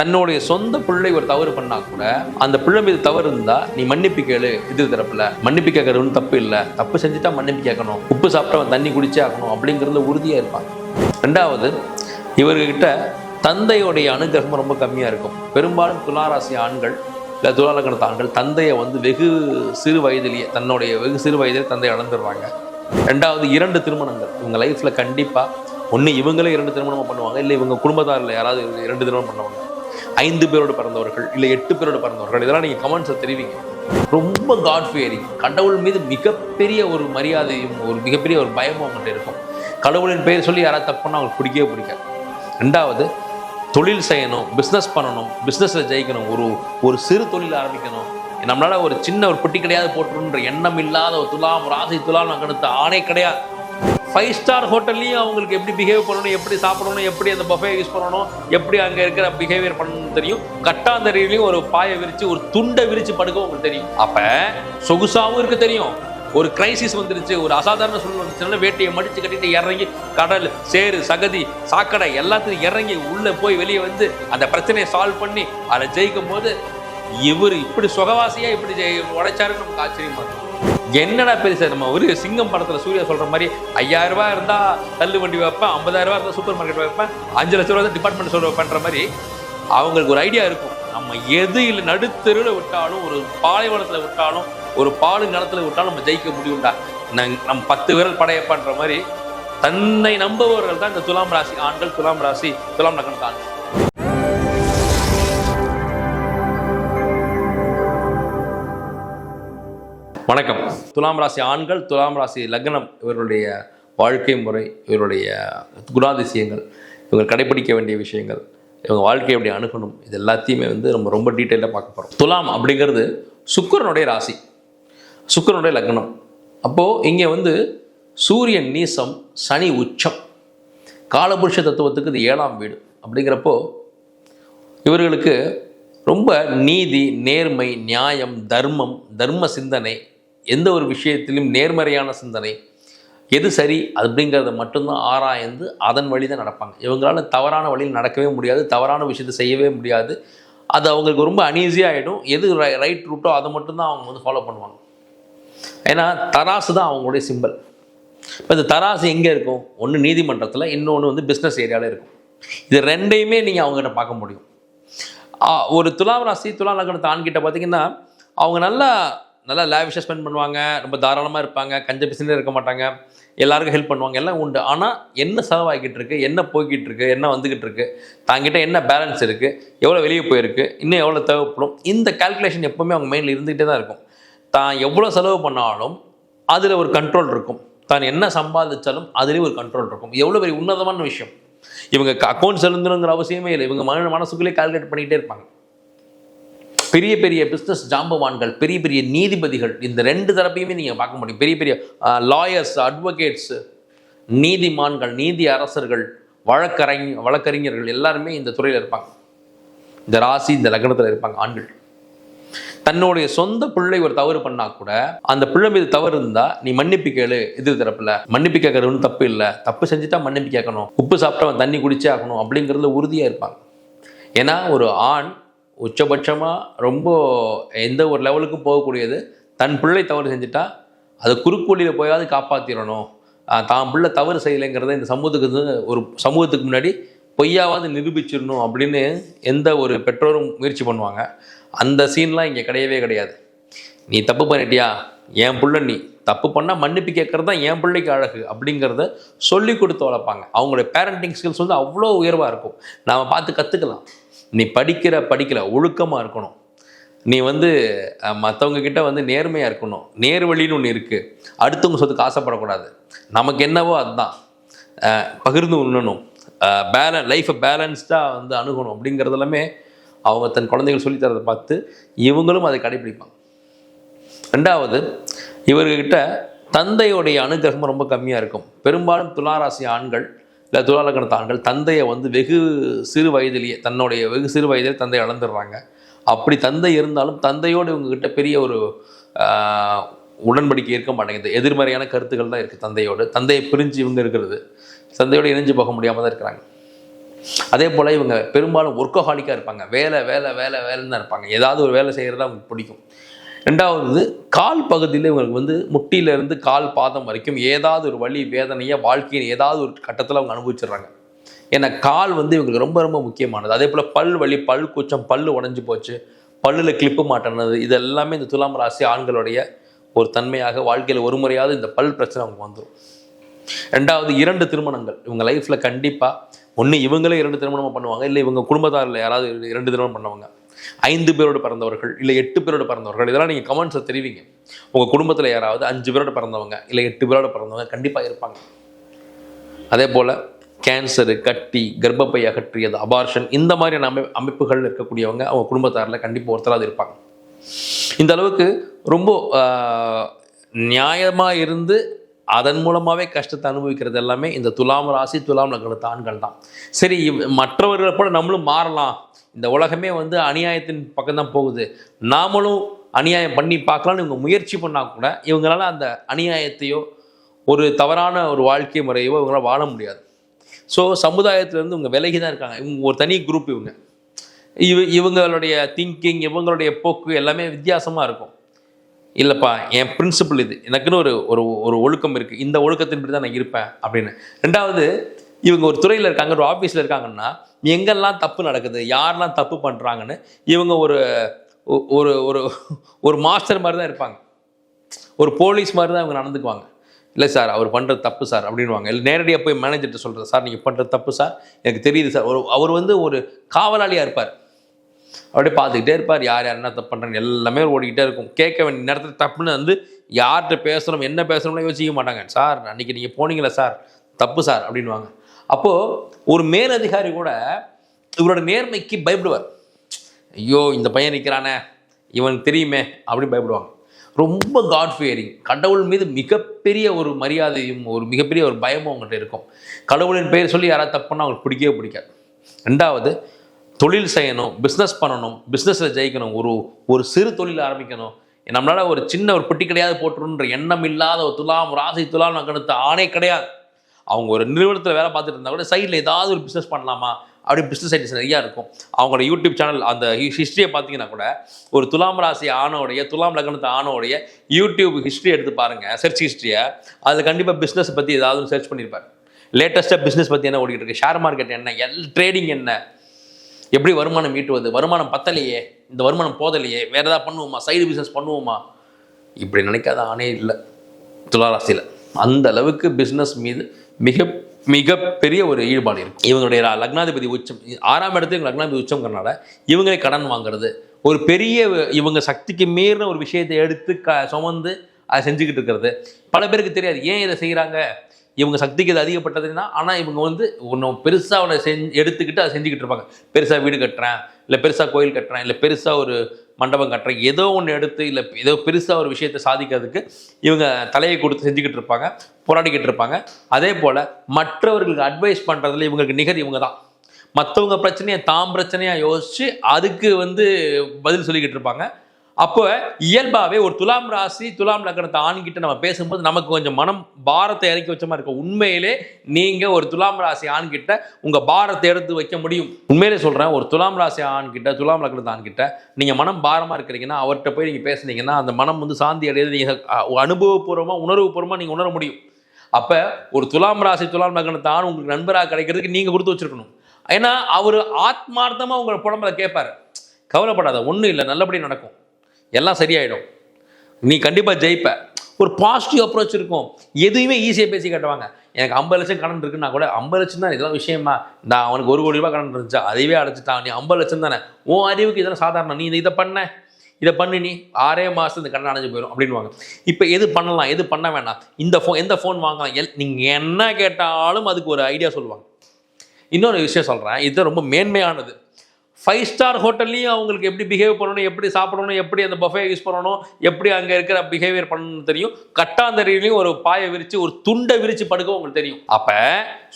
தன்னுடைய சொந்த பிள்ளை ஒரு தவறு பண்ணா கூட அந்த பிள்ளை மீது தவறு இருந்தா நீ மன்னிப்பு கேளு இது தரப்புல மன்னிப்பு கேட்கறதுன்னு தப்பு இல்லை. தப்பு செஞ்சுட்டா மன்னிப்பு கேட்கணும். உப்பு சாப்பிட்டவன் தண்ணி குடிச்சே ஆகணும் அப்படிங்கிறதுல உறுதியா இருப்பாங்க. ரெண்டாவது இவர்கிட்ட தந்தையுடைய அனுகிரகம் ரொம்ப கம்மியா இருக்கும். பெரும்பாலும் துளாராசி ஆண்கள் இல்லை துளாலக்கணத்து ஆண்கள் தந்தையை வந்து வெகு சிறு வயதிலேயே தன்னுடைய வெகு சிறு வயதிலே தந்தையை இழந்துடுவாங்க ரெண்டாவது இரண்டு திருமணங்கள். இவங்க லைஃப்ல கண்டிப்பா ஒன்று இவங்களே இரண்டு திருமணம் பண்ணுவாங்க இல்லை இவங்க குடும்பத்தாரில் யாராவது இரண்டு திருமணம் பண்ணுவாங்க. ஐந்து பேரோடு பிறந்தவர்கள் இல்லை எட்டு பேரோடு பிறந்தவர்கள். இதெல்லாம் நீங்கள் கமெண்ட்ஸை தெரிவிங்க. ரொம்ப காட் ஃபியரிங் கடவுள் மீது மிகப்பெரிய ஒரு மரியாதையும் ஒரு மிகப்பெரிய ஒரு பயமும் அவங்கள்ட்ட இருக்கும். கடவுளின் பெயர் சொல்லி யாராவது தப்புன்னா அவங்களுக்கு பிடிக்கவே பிடிக்காது. ரெண்டாவது தொழில் செய்யணும் பிஸ்னஸ் பண்ணணும் பிஸ்னஸில் ஜெயிக்கணும் ஒரு ஒரு சிறு தொழில் ஆரம்பிக்கணும். நம்மளால ஒரு சின்ன ஒரு பெட்டி கிடையாது போட்டுருன்ற எண்ணம் இல்லாத ஒரு துலாம் ராசி துலாம் நகனத்து ஆணை கிடையாது. ஃபைவ் ஸ்டார் ஹோட்டல்லையும் அவங்களுக்கு எப்படி பிஹேவ் பண்ணணும் எப்படி சாப்பிடணும் எப்படி அந்த பஃபே யூஸ் பண்ணணும் எப்படி அங்கே இருக்கிற பிஹேவியர் பண்ணணும்னு தெரியும். கட்டாந்தரையிலையும் ஒரு பாயை விரித்து ஒரு துண்டை விரித்து படுக்கவும் உங்களுக்கு தெரியும். அப்போ சொகுசாவும் இருக்கு தெரியும். ஒரு கிரைசிஸ் வந்துருச்சு ஒரு அசாதாரண சூழ்நிலை வந்துச்சுன்னா வேட்டையை மடித்து கட்டிட்டு இறங்கி கடல் சேரு சகதி சாக்கடை எல்லாத்தையும் இறங்கி உள்ளே போய் வெளியே வந்து அந்த பிரச்சனையை சால்வ் பண்ணி அதை ஜெயிக்கும் போது இவர் இப்படி சுகவாசியாக இப்படி ஜெயி- உடைச்சாருன்னு நமக்கு ஆச்சரியமாக இருக்கும். என்னடா பெருசா நம்ம ஒரு சிங்கம் படத்துல சூர்யா சொல்ற மாதிரி ஐயாயிரம் ரூபாய் இருந்தா தள்ளு வண்டி வைப்பேன் ஐம்பதாயிரம் ரூபாய் இருந்தா சூப்பர் மார்க்கெட் வைப்பேன் அஞ்சு லட்ச ரூபா டிபார்ட்மெண்ட் ஸ்டோர் வைப்பேன்ற மாதிரி அவங்களுக்கு ஒரு ஐடியா இருக்கும். நம்ம எது இல்லை நடுத்தெருவில் விட்டாலும் ஒரு பாலைவனத்தில் விட்டாலும் ஒரு பாலு நிலத்துல விட்டாலும் நம்ம ஜெயிக்க முடியும்டா. நம் நம்ம பத்து விரல் படையப்பான்ற மாதிரி தன்னை நம்புபவர்கள் தான் இந்த துலாம் ராசி ஆண்கள் துலாம் ராசி துலாம் நகன் ஆண்கள் வணக்கம். துலாம் ராசி ஆண்கள் துலாம் ராசி லக்னம் இவர்களுடைய வாழ்க்கை முறை இவருடைய குணாதிசயங்கள் இவங்க கடைபிடிக்க வேண்டிய விஷயங்கள் இவங்க வாழ்க்கையை எப்படி அணுகணும் இது எல்லாத்தையுமே வந்து நம்ம ரொம்ப டீட்டெயிலாக பார்க்க போகிறோம் துலாம் அப்படிங்கிறது சுக்கிரனுடைய ராசி சுக்கிரனுடைய லக்னம். அப்போது இங்கே வந்து சூரியன் நீசம் சனி உச்சம் காலபுருஷ தத்துவத்துக்கு இது ஏழாம் வீடு அப்படிங்கிறப்போ இவர்களுக்கு ரொம்ப நீதி நேர்மை நியாயம் தர்மம் தர்ம சிந்தனை எந்த ஒரு விஷயத்திலும் நேர்மறையான சிந்தனை எது சரி அப்படிங்கிறத மட்டும்தான் ஆராய்ந்து அதன் வழி தான் நடப்பாங்க. இவங்களால தவறான வழியில் நடக்கவே முடியாது தவறான விஷயத்தை செய்யவே முடியாது. அது அவங்களுக்கு ரொம்ப அனீஸியாகிடும் எது ரைட் ரூட்டோ அதை மட்டும்தான் அவங்க வந்து ஃபாலோ பண்ணுவாங்க. ஏன்னா தராசு தான் அவங்களுடைய சிம்பல் இப்போ இந்த தராசு எங்கே இருக்கும்? ஒன்று நீதிமன்றத்தில் இன்னொன்று வந்து பிஸ்னஸ் ஏரியாவில் இருக்கும். இது ரெண்டையுமே நீங்கள் அவங்ககிட்ட பார்க்க முடியும். ஒரு துலாம் ராசி துலாம் லக்னத்தை ஆண்கிட்ட பார்த்தீங்கன்னா அவங்க நல்லா நல்லா லேவிஷாக ஸ்பெண்ட் பண்ணுவாங்க ரொம்ப தாராளமாக இருப்பாங்க கஞ்ச பிசினே இருக்க மாட்டாங்க எல்லாருக்கும் ஹெல்ப் பண்ணுவாங்க எல்லாம் உண்டு. ஆனால் என்ன செலவாகிக்கிட்டு இருக்கு என்ன போய்கிட்டு இருக்கு என்ன வந்துக்கிட்டு இருக்கு தாங்கிட்ட என்ன பேலன்ஸ் இருக்குது எவ்வளோ வெளியே போயிருக்கு இன்னும் எவ்வளோ தேவைப்படும் இந்த கால்குலேஷன் எப்போவுமே அவங்க மைண்டில் இருந்துகிட்டே தான் இருக்கும். தான் எவ்வளோ செலவு பண்ணாலும் அதில் ஒரு கண்ட்ரோல் இருக்கும். தான் என்ன சம்பாதிச்சாலும் அதுலேயும் ஒரு கண்ட்ரோல் இருக்கும். எவ்வளோ பெரிய உன்னதமான விஷயம். இவங்க அக்கௌண்ட்ஸ் எழுந்தணுங்கிற அவசியமே இல்லை. இவங்க மன மனசுக்குள்ளே கால்குலேட் பண்ணிகிட்டே இருப்பாங்க. பெரிய பெரிய பிஸ்னஸ் ஜாம்பவான்கள் பெரிய பெரிய நீதிபதிகள் இந்த ரெண்டு தரப்பையுமே நீங்கள் பார்க்க முடியும். பெரிய பெரிய லாயர்ஸ் அட்வொகேட்ஸு நீதிமான்கள் நீதி அரசர்கள் வழக்கறிஞ வழக்கறிஞர்கள் எல்லாருமே இந்த துறையில் இருப்பாங்க. இந்த ராசி இந்த லக்னத்தில் இருப்பாங்க ஆண்கள். தன்னுடைய சொந்த பிள்ளை ஒரு தவறு பண்ணா கூட அந்த பிள்ளை மீது தவறு இருந்தா நீ மன்னிப்பு கேளு இது தரப்புல. மன்னிப்பு கேட்கறது ஒன்றும் தப்பு இல்லை. தப்பு செஞ்சுட்டா மன்னிப்பு கேட்கணும். உப்பு சாப்பிட்டவன் தண்ணி குடிச்சே ஆகணும் அப்படிங்கிறதுல உறுதியா இருப்பாங்க. ஏன்னா ஒரு ஆண் உச்சபட்சமாக ரொம்ப எந்த ஒரு லெவலுக்கும் போகக்கூடியது. தன் பிள்ளை தவறு செஞ்சுட்டா அது குறுக்கோளியில் போயாவது காப்பாற்றிடணும் தான் பிள்ளை தவறு செய்யலைங்கிறத இந்த சமூகத்துக்கு ஒரு சமூகத்துக்கு முன்னாடி பொய்யாவது நிரூபிச்சிடணும் அப்படின்னு எந்த ஒரு பெற்றோரும் முயற்சி பண்ணுவாங்க. அந்த சீன்லாம் இங்கே கிடையவே கிடையாது. நீ தப்பு பண்ணிட்டியா? என் பிள்ளை நீ தப்பு பண்ணால் மன்னிப்பு கேட்கறது தான் என் பிள்ளைக்கு அழகு அப்படிங்கிறத சொல்லி கொடுத்து வளர்ப்பாங்க. அவங்களுடைய பேரண்டிங் ஸ்கில்ஸ் வந்து அவ்வளோ உயர்வாக இருக்கும். நாம் பார்த்து கற்றுக்கலாம் நீ படிக்கிற படிக்கல ஒழுக்கமாக இருக்கணும். நீ வந்து மற்றவங்க கிட்ட வந்து நேர்மையாக இருக்கணும். நேர்வழின்னு ஒன்று இருக்குது அடுத்தவங்க சொத்துக்கு ஆசைப்படக்கூடாது. நமக்கு என்னவோ அதுதான். பகிர்ந்து உண்ணணும். பேலன் லைஃப்பை பேலன்ஸ்டாக வந்து அணுகணும் அப்படிங்கிறது எல்லாமே அவங்க தன் குழந்தைகள் சொல்லித் தரதை பார்த்து இவங்களும் அதை கடைபிடிப்பாங்க ரெண்டாவது இவர்கிட்ட தந்தையுடைய அனுகிரகம் ரொம்ப கம்மியாக இருக்கும். பெரும்பாலும் துளாராசி ஆண்கள் இல்லை துலாலக்கணத்து ஆண்கள் தந்தையை வந்து வெகு சிறு வயதிலேயே தன்னுடைய வெகு சிறு வயதிலே தந்தையை இழந்துடுறாங்க. அப்படி தந்தை இருந்தாலும் தந்தையோடு இவங்ககிட்ட பெரிய ஒரு உடன்படிக்கை இருக்க மாட்டேங்குது. எதிர்மறையான கருத்துக்கள் தான் இருக்குது தந்தையோடு. தந்தையை பிரிஞ்சு இவங்க இருக்கிறது. தந்தையோடு இணைஞ்சு போக முடியாமல் தான் இருக்கிறாங்க. அதே போல் இவங்க பெரும்பாலும் ஒர்க்கோஹாலிக்காக இருப்பாங்க. வேலை வேலை வேலை வேலைன்னு தான் இருப்பாங்க. ஏதாவது ஒரு வேலை செய்கிறது அவங்களுக்கு பிடிக்கும். ரெண்டாவது கால் பகுதியில் இவங்களுக்கு வந்து முட்டியிலேருந்து கால் பாதம் வரைக்கும் ஏதாவது ஒரு வழி வேதனையை வாழ்க்கையின் ஏதாவது ஒரு கட்டத்தில் அவங்க அனுபவிச்சிடுறாங்க. ஏன்னா கால் வந்து இவங்களுக்கு ரொம்ப ரொம்ப முக்கியமானது. அதே போல் பல் வலி பல் கூச்சம் பல் உடஞ்சி போச்சு பல்லில் கிளிப்பு மாட்டினது இது எல்லாமே இந்த துலாம் ராசி ஆண்களுடைய ஒரு தன்மையாக வாழ்க்கையில் ஒரு முறையாவது இந்த பல் பிரச்சனை அவங்க வந்துடும் ரெண்டாவது இரண்டு திருமணங்கள். இவங்க லைஃப்பில் கண்டிப்பாக ஒன்று இவங்களே இரண்டு திருமணம் பண்ணுவாங்க இல்லை இவங்க குடும்பத்தாரில் யாராவது இரண்டு திருமணம் பண்ணுவாங்க. ஐந்து பேரோடு பிறந்தவர்கள் இல்லை எட்டு பேரோடு பிறந்தவர்கள் இதெல்லாம் நீங்கள் கமெண்ட்ஸில் தெரிவிங்க. உங்கள் குடும்பத்தில் யாராவது அஞ்சு பேரோட பிறந்தவங்க இல்லை எட்டு பேரோட பிறந்தவங்க கண்டிப்பாக இருப்பாங்க. அதே போல் கேன்சரு கட்டி கர்ப்பப்பை அகற்றியது அபார்ஷன் இந்த மாதிரியான அமை அமைப்புகள் இருக்கக்கூடியவங்க அவங்க குடும்பத்தாரில் கண்டிப்பாக ஒருத்தராது இருப்பாங்க. இந்த அளவுக்கு ரொம்ப நியாயமாக இருந்து அதன் மூலமாகவே கஷ்டத்தை அனுபவிக்கிறது எல்லாமே இந்த துலாம் ராசி துலாம் லக்னத்து ஆண்கள் தான். சரி இவ் மற்றவர்களை போல நம்மளும் மாறலாம். இந்த உலகமே வந்து அநியாயத்தின் பக்கம்தான் போகுது. நாமளும் அநியாயம் பண்ணி பார்க்கலான்னு இவங்க முயற்சி பண்ணால் கூட இவங்களால அந்த அநியாயத்தையோ ஒரு தவறான ஒரு வாழ்க்கை முறையோ இவங்களால வாழ முடியாது. ஸோ சமுதாயத்திலேருந்து இவங்க விலகி தான் இருக்காங்க. இவங்க ஒரு தனி குரூப் இவங்க. இவ இவங்களுடைய திங்கிங் இவங்களுடைய போக்கு எல்லாமே வித்தியாசமாக இருக்கும். இல்லைப்பா என் பிரின்சிபல் இது. எனக்குன்னு ஒரு ஒரு ஒரு ஒழுக்கம் இருக்குது இந்த ஒழுக்கத்தின்படி தான் நான் இருப்பேன் அப்படின்னு. ரெண்டாவது இவங்க ஒரு துறையில் இருக்காங்க ஒரு ஆஃபீஸில் இருக்காங்கன்னா எங்கெல்லாம் தப்பு நடக்குது யாரெல்லாம் தப்பு பண்ணுறாங்கன்னு இவங்க ஒரு ஒரு ஒரு ஒரு மாஸ்டர் மாதிரி தான் இருப்பாங்க. ஒரு போலீஸ் மாதிரி தான் இவங்க நடந்துக்குவாங்க. இல்லை சார் அவர் பண்ணுறது தப்பு சார் அப்படின்வாங்க இல்லை நேரடியாக போய் மேனேஜர்கிட்ட சொல்கிறது சார் நீங்கள் பண்ணுறது தப்பு சார் எனக்கு தெரியுது சார் ஒரு அவர் வந்து ஒரு காவலாளியாக இருப்பார். அப்படியே பார்த்துக்கிட்டே இருப்பார். யார் யார் என்ன தப்பு பண்ணுறாங்க எல்லாமே ஓடிக்கிட்டே இருக்கும். கேட்க வேண்டிய நேரத்தில் தப்புன்னு வந்து யார்கிட்ட பேசுகிறோம் என்ன பேசணும்னு யோசிக்க மாட்டாங்க. சார் அன்றைக்கி நீங்கள் போனீங்களா சார் தப்பு சார் அப்படின்வாங்க அப்போது ஒரு மேலதிகாரி கூட இவரோட நேர்மைக்கு பயப்படுவார். ஐயோ இந்த பையன் நிற்கிறானே இவனுக்கு தெரியுமே அப்படின்னு பயப்படுவாங்க. ரொம்ப காட் ஃபியரிங் கடவுள் மீது மிகப்பெரிய ஒரு மரியாதையும் ஒரு மிகப்பெரிய ஒரு பயமும் அவங்ககிட்ட இருக்கும். கடவுளின் பெயர் சொல்லி யாராவது தப்புன்னா அவங்களுக்கு பிடிக்கவே பிடிக்காது. ரெண்டாவது தொழில் செய்யணும் பிஸ்னஸ் பண்ணணும் பிஸ்னஸில் ஜெயிக்கணும் ஒரு ஒரு சிறு தொழில் ஆரம்பிக்கணும். நம்மளால் ஒரு சின்ன ஒரு பெட்டி கிடையாது போட்டுருன்ற எண்ணம் இல்லாத ஒரு துலாம் ராசி துலாம் நகரத்து ஆணை கிடையாது. அவங்க ஒரு நிறுவனத்தில் வேலை பார்த்துட்டு இருந்தால் கூட சைடில் ஏதாவது ஒரு பிஸ்னஸ் பண்ணலாமா? அப்படி பிஸ்னஸ் ஐடியாஸ் நிறையா இருக்கும். அவங்களோட யூடியூப் சேனல் அந்த ஹிஸ்ட்ரியை பார்த்தீங்கன்னா கூட ஒரு துலாம் ராசி ஆணோடைய துலாம் லக்னத்து ஆணோடைய யூடியூப் ஹிஸ்ட்ரி எடுத்து பாருங்கள் சர்ச் ஹிஸ்ட்ரியை அதில் கண்டிப்பாக பிஸ்னஸ் பற்றி ஏதாவது சர்ச் பண்ணியிருப்பார் லேட்டஸ்ட்டாக பிஸ்னஸ் பற்றி என்ன ஓடிக்கிட்டு இருக்கு? ஷேர் மார்க்கெட் என்ன? எல் ட்ரேடிங் என்ன? எப்படி வருமானம் ஈட்டுவது வருமானம் பத்தலையே? இந்த வருமானம் போதலையே? வேறு ஏதாவது பண்ணுவோமா? சைடு பிஸ்னஸ் பண்ணுவோமா? இப்படி நினைக்காத ஆணே இல்லை. துளாராசியில் அந்த அளவுக்கு பிஸ்னஸ் மீது மிக மிகப்பெரிய ஒரு ஈடுபாடு இருக்கும் இவங்களுடைய லக்னாதிபதி உச்சம் ஆறாம் இடத்துல இவங்க லக்னாதிபதி உச்சம்ங்கிறனால இவங்களே கடன் வாங்குறது. ஒரு பெரிய இவங்க சக்திக்கு மீறின ஒரு விஷயத்தை எடுத்து க சுமந்து அதை செஞ்சுக்கிட்டு இருக்கிறது. பல பேருக்கு தெரியாது ஏன் இதை செய்கிறாங்க இவங்க சக்திக்கு இது அதிகப்பட்டதுன்னா ஆனால் இவங்க வந்து ஒன்றும் பெருசாக அவனை செஞ்சு எடுத்துக்கிட்டு அதை செஞ்சுக்கிட்டு இருப்பாங்க. பெருசாக வீடு கட்டுறேன் இல்லை பெருசாக கோயில் கட்டுறேன் இல்லை பெருசாக ஒரு மண்டபம் கட்டுற ஏதோ ஒன்று எடுத்து இல்லை ஏதோ பெருசாக ஒரு விஷயத்தை சாதிக்கிறதுக்கு இவங்க தலையை கொடுத்து செஞ்சுக்கிட்டு இருப்பாங்க போராடிக்கிட்டு இருப்பாங்க. அதே போல் மற்றவர்களுக்கு அட்வைஸ் பண்ணுறதுல இவங்களுக்கு நிகர் இவங்க தான். மற்றவங்க பிரச்சனையை தாம் பிரச்சனையாக யோசித்து அதுக்கு வந்து பதில் சொல்லிக்கிட்டு இருப்பாங்க. அப்போ இயல்பாகவே ஒரு துலாம் ராசி துலாம் லக்னத்தை ஆண்கிட்ட நம்ம பேசும்போது நமக்கு கொஞ்சம் மனம் பாரத்தை இறக்கி வச்ச மாதிரி இருக்கும். உண்மையிலே நீங்கள் ஒரு துலாம் ராசி ஆண்கிட்ட உங்கள் பாரத்தை எடுத்து வைக்க முடியும். உண்மையிலே சொல்கிறேன் ஒரு துலாம் ராசி ஆண்கிட்ட துலாம் லக்னத்தை ஆண்கிட்ட நீங்கள் மனம் பாரமாக இருக்கிறீங்கன்னா அவர்கிட்ட போய் நீங்கள் பேசுனீங்கன்னா அந்த மனம் வந்து சாந்தி அடையிறது நீங்கள் அனுபவபூர்வமாக உணர்வுபூர்வமாக நீங்கள் உணர முடியும். அப்போ ஒரு துலாம் ராசி துலாம் லக்னத்தை ஆண் உங்களுக்கு நண்பராக கிடைக்கிறதுக்கு நீங்கள் கொடுத்து வச்சிருக்கணும். ஏன்னா அவர் ஆத்மார்த்தமாக உங்களை புலம்பலை கேட்பாரு கவலைப்படாத ஒன்றும் இல்லை நல்லபடி நடக்கும். எல்லாம் சரியாயிடும். நீ கண்டிப்பாக ஜெயிப்ப. ஒரு பாசிட்டிவ் அப்ரோச் இருக்கும். எதுவுமே ஈஸியாக பேசி காட்டுவாங்க. எனக்கு ஐம்பது லட்சம் கடன் இருக்குன்னா கூட ஐம்பது லட்சம் தான் இதெல்லாம் விஷயமா? நான் அவனுக்கு ஒரு கோடி ரூபாய் கடன் இருந்துச்சா? அதையே அடைச்சிட்டான். நீ ஐம்பது லட்சம் தானே? உன் அறிவுக்கு இதெல்லாம் சாதாரணம் நீ இதை பண்ண. இதை பண்ணி நீ. ஆறே மாதம் இந்த கடன் அடைஞ்சு போயிடும் அப்படின்வாங்க இப்போ எது பண்ணலாம்? எது பண்ண வேண்டாம் இந்த ஃபோன் எந்த ஃபோன் வாங்கலாம்? எல் நீங்கள் என்ன கேட்டாலும் அதுக்கு ஒரு ஐடியா சொல்லுவாங்க. இன்னொரு விஷயம் சொல்கிறேன் இது ரொம்ப மேன்மையானது. ஃபைவ் ஸ்டார் ஹோட்டல்லையும் அவங்களுக்கு எப்படி பிஹேவ் பண்ணணும் எப்படி சாப்பிடணும் எப்படி அந்த பஃபே யூஸ் பண்ணணும் எப்படி அங்கே இருக்கிற பிஹேவியர் பண்ணணும்னு தெரியும். கட்டாந்தரையிலையும் ஒரு பாயை விரித்து ஒரு துண்டை விரித்து படுக்கவும் உங்களுக்கு தெரியும். அப்போ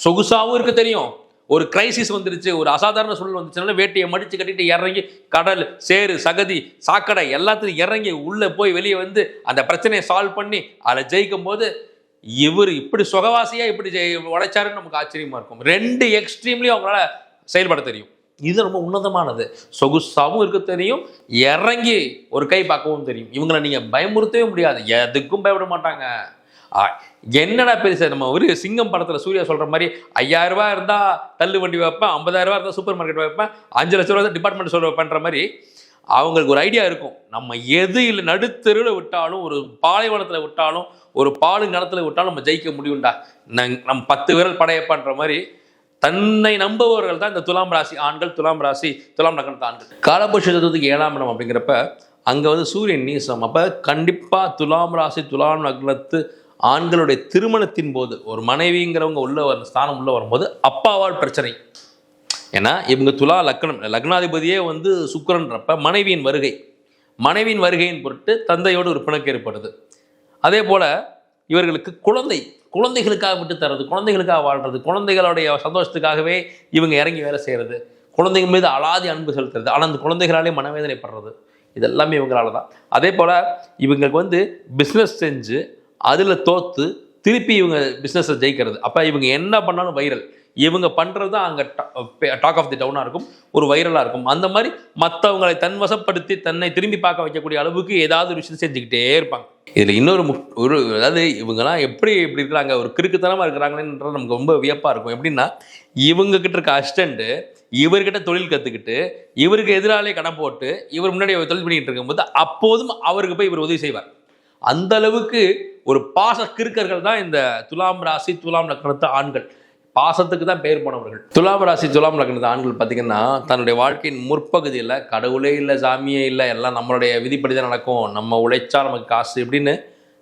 சொகுசாகவும் இருக்க தெரியும். ஒரு கிரைசிஸ் வந்துருச்சு ஒரு அசாதாரண சூழல் வந்துச்சுனால வேட்டியை மடித்து கட்டிட்டு இறங்கி கடல் சேறு சகதி சாக்கடை எல்லாத்துலையும் இறங்கி உள்ளே போய் வெளியே வந்து அந்த பிரச்சனையை சால்வ் பண்ணி அதில் ஜெயிக்கும் போது இவர் இப்படி சுகவாசியாக இப்படி ஜெய் உழைச்சாருன்னு நமக்கு ஆச்சரியமாக இருக்கும். ரெண்டு எக்ஸ்ட்ரீம்லையும் அவங்களால செயல்பட தெரியும். இது ரொம்ப உன்னதமானது. சொகுசாவும் இருக்க தெரியும் இறங்கி ஒரு கை பார்க்கவும் தெரியும். இவங்களை நீங்கள் பயமுறுத்தவே முடியாது. எதுக்கும் பயப்பட மாட்டாங்க. என்னடா பெருசா நம்ம ஒரு சிங்கம் படத்தில் சூர்யா சொல்கிற மாதிரி ஐயாயிரம் ரூபாய் இருந்தால் தள்ளு வண்டி வைப்பேன் ஐம்பதாயிரம் ரூபாய் இருந்தால் சூப்பர் மார்க்கெட் வைப்பேன் அஞ்சு லட்ச ரூபா டிபார்ட்மெண்ட் ஸ்டோர் வைப்பேன்ற மாதிரி அவங்களுக்கு ஒரு ஐடியா இருக்கும். நம்ம எது இல்லை நடுத்தெருவில் விட்டாலும் ஒரு பாலைவனத்தில் விட்டாலும் ஒரு பாலு நிலத்தில் விட்டாலும் நம்ம ஜெயிக்க முடியும்டா. நம் நம்ம பத்து விரல் படையப்பான்ற மாதிரி தன்னை நம்புபவர்கள் தான் இந்த துலாம் ராசி ஆண்கள் துலாம் ராசி துலாம் நகரத்து ஆண்கள். காலபுருஷ ஏழாம் இடம் அப்படிங்கிறப்ப அங்கே வந்து சூரியன் நீசம். அப்போ கண்டிப்பாக துலாம் ராசி துலாம் நகரத்து ஆண்களுடைய திருமணத்தின் போது ஒரு மனைவிங்கிறவங்க உள்ள வர ஸ்தானம் உள்ள வரும்போது அப்பாவால் பிரச்சனை. ஏன்னா இவங்க துலா லக்னம் லக்னாதிபதியே வந்து சுக்கரன்றப்ப மனைவியின் வருகை. மனைவியின் வருகையின் பொருட்டு தந்தையோடு ஒரு பிணக்கு ஏற்படுது. அதே போல் இவர்களுக்கு குழந்தை. குழந்தைகளுக்காக விட்டு தர்றது குழந்தைகளுக்காக வாழ்றது குழந்தைகளுடைய சந்தோஷத்துக்காகவே இவங்க இறங்கி வேலை செய்கிறது குழந்தைங்க மீது அலாதி அன்பு செலுத்துறது ஆனால் அந்த குழந்தைகளாலே மனவேதனைப்படுறது. இதெல்லாமே இவங்களால தான் அதே போல் இவங்களுக்கு வந்து பிஸ்னஸ் செஞ்சு அதில் தோற்று திருப்பி இவங்க பிஸ்னஸை ஜெயிக்கிறது. அப்போ இவங்க என்ன பண்ணாலும் வைரல் இவங்க பண்ணுறது தான் அங்கே டாக் ஆஃப் தி டவுனாக இருக்கும். ஒரு வைரலாக இருக்கும். அந்த மாதிரி மற்றவங்களை தன்வசப்படுத்தி தன்னை திரும்பி பார்க்க வைக்கக்கூடிய அளவுக்கு ஏதாவது ஒரு விஷயம் செஞ்சுக்கிட்டே இருப்பாங்க. இதில் இன்னொரு முக் ஒரு அதாவது இவங்கெல்லாம் எப்படி இப்படி இருக்கிறாங்க ஒரு கிறுக்குத்தனமாக இருக்கிறாங்கன்றது நமக்கு ரொம்ப வியப்பாக இருக்கும். எப்படின்னா இவங்கக்கிட்ட இருக்க அசிஸ்டண்ட்டு இவர்கிட்ட தொழில் கற்றுக்கிட்டு இவருக்கு எதிராலே கடன் போட்டு இவர் முன்னாடி அவர் தொழில் பண்ணிக்கிட்டு இருக்கும்போது அப்போதும் அவருக்கு போய் இவர் உதவி செய்வார். அந்த அளவுக்கு ஒரு பாச கிறுக்கர்கள் தான் இந்த துலாம் ராசி துலாம் லக்னத்து ஆண்கள். பாசத்துக்கு தான் பெயர் போனவர்கள். துலாம் ராசி துலாம் லக்னத்தை ஆண்கள் பார்த்தீங்கன்னா தன்னுடைய வாழ்க்கையின் முற்பகுதியில் கடவுளே இல்லை சாமியே இல்லை எல்லாம் நம்மளுடைய விதிப்படி தான் நடக்கும். நம்ம உழைச்சா நமக்கு காசு இப்படின்னு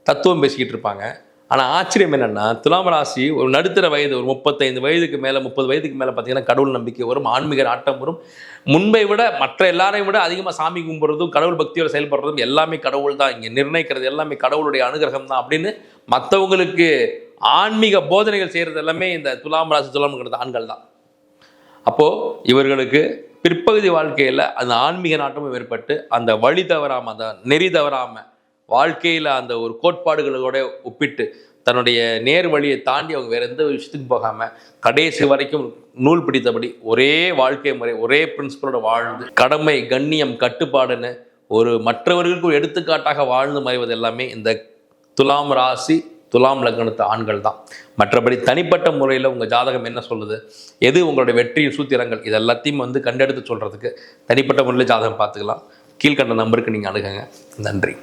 தத்துவம் பேசிக்கிட்டு இருப்பாங்க. ஆனால் ஆச்சரியம் என்னென்னா துலாம் ராசி ஒரு நடுத்தர வயது ஒரு முப்பத்தைந்து வயதுக்கு மேலே முப்பது வயதுக்கு மேலே பார்த்தீங்கன்னா கடவுள் நம்பிக்கை வரும் ஆன்மீக நாட்டம் வரும். முன்பை விட மற்ற எல்லாரையும் விட அதிகமாக சாமி கும்பிட்றதும் கடவுள் பக்தியோடு செயல்படுறதும் எல்லாமே கடவுள் தான் இங்கே நிர்ணயிக்கிறது எல்லாமே கடவுளுடைய அனுகிரகம் தான் அப்படின்னு மற்றவங்களுக்கு ஆன்மீக போதனைகள் செய்கிறது எல்லாமே இந்த துலாம் ராசி துலாம் கிடந்த ஆண்கள் தான். அப்போது இவர்களுக்கு பிற்பகுதி வாழ்க்கையில் அந்த ஆன்மீக நாட்டமும் ஏற்பட்டு அந்த வழி தவறாமல் அந்த நெறி தவறாமல் வாழ்க்கையில் அந்த ஒரு கோட்பாடுகளோட ஒப்பிட்டு தன்னுடைய நேர் வழியை தாண்டி அவங்க வேறு எந்த விஷயத்துக்கு போகாமல் கடைசி வரைக்கும் நூல் பிடித்தபடி ஒரே வாழ்க்கை முறை ஒரே பிரின்சிபலோட வாழ்ந்து கடமை கண்ணியம் கட்டுப்பாடுன்னு ஒரு மற்றவர்களுக்கு ஒரு எடுத்துக்காட்டாக வாழ்ந்து மறைவது எல்லாமே இந்த துலாம் ராசி துலாம் லக்னத்து ஆண்கள் தான். மற்றபடி தனிப்பட்ட முறையில் உங்கள் ஜாதகம் என்ன சொல்லுது? எது உங்களுடைய வெற்றி சூத்திரங்கள்? இது எல்லாத்தையும் வந்து கண்டெடுத்து சொல்கிறதுக்கு தனிப்பட்ட முறையில் ஜாதகம் பார்த்துக்கலாம். கீழ்கண்ட நம்பருக்கு நீங்கள் அணுகுங்க. நன்றி.